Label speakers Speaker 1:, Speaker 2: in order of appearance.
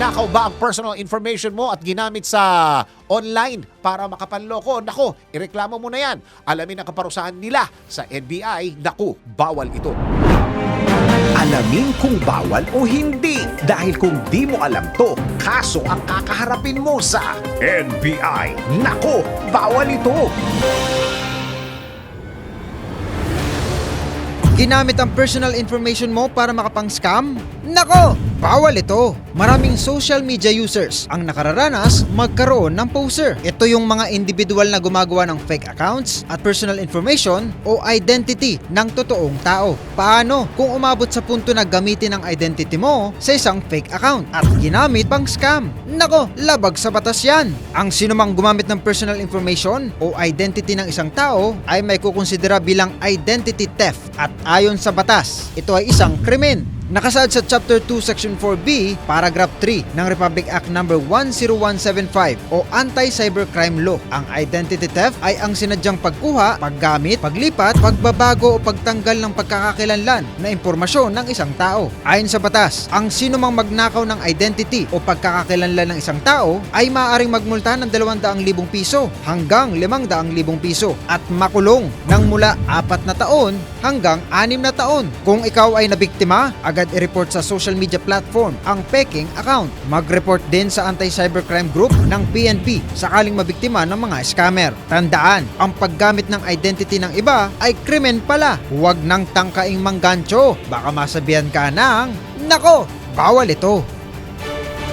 Speaker 1: Ninakaw ba ang personal information mo at ginamit sa online para makapanloko? Nako, ireklamo mo na yan. Alamin ang kaparusahan nila sa NBI. Naku, bawal ito.
Speaker 2: Alamin kung bawal o hindi. Dahil kung di mo alam to, kaso ang kakaharapin mo sa NBI. Nako, bawal ito.
Speaker 3: Ginamit ang personal information mo para makapang-scam? Nako! Bawal ito! Maraming social media users ang nakararanas magkaroon ng poser. Ito yung mga individual na gumagawa ng fake accounts at personal information o identity ng totoong tao. Paano kung umabot sa punto na gamitin ang identity mo sa isang fake account at ginamit pang scam? Nako, labag sa batas yan! Ang sinumang gumamit ng personal information o identity ng isang tao ay may kukonsidera bilang identity theft at ayon sa batas, ito ay isang krimen. Nakasaad sa Chapter 2 Section 4B, Paragraph 3 ng Republic Act No. 10175 o Anti-Cybercrime Law. Ang identity theft ay ang sinadyang pagkuha, paggamit, paglipat, pagbabago o pagtanggal ng pagkakakilanlan na impormasyon ng isang tao. Ayon sa batas, ang sino mang magnakaw ng identity o pagkakakilanlan ng isang tao ay maaaring magmulta ng 200,000 piso hanggang 500,000 piso at makulong ng mula 4 na taon hanggang 6 na taon. Kung ikaw ay nabiktima, agad i-report sa social media platform ang peking account. Mag-report din sa anti-cybercrime group ng PNP sakaling mabiktima ng mga scammer. Tandaan, ang paggamit ng identity ng iba ay krimen pala. Huwag nang tangkaing manggancho. Baka masabihan ka ng, Nako, bawal ito.